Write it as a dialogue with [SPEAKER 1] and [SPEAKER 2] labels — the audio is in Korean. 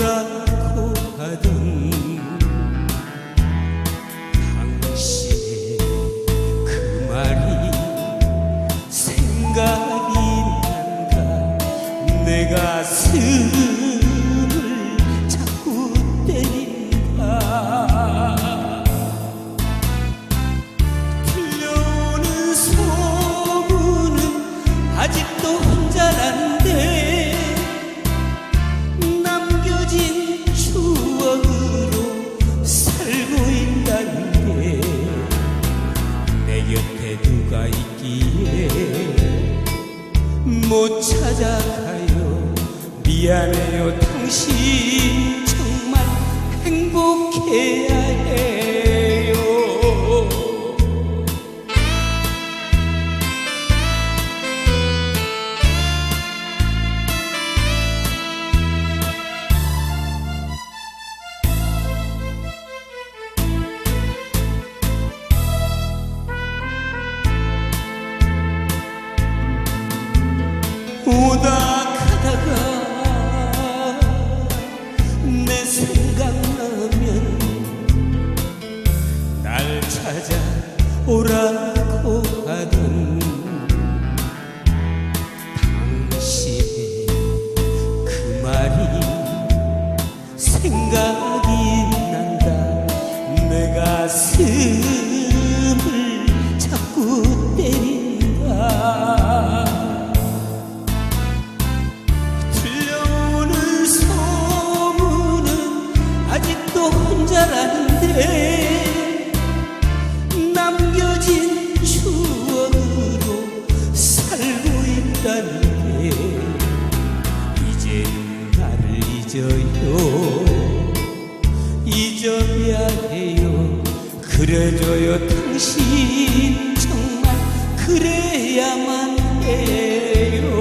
[SPEAKER 1] 오라고 당신의 그 말이 생각이 난다. 내 가슴 옆에 누가 있기에 못 찾아가요. 미안해요 당신. 정말 행복해야 오다 가다가 내 생각나면 날 찾아오라고 하던 저여 당신 정말 그래야만 해요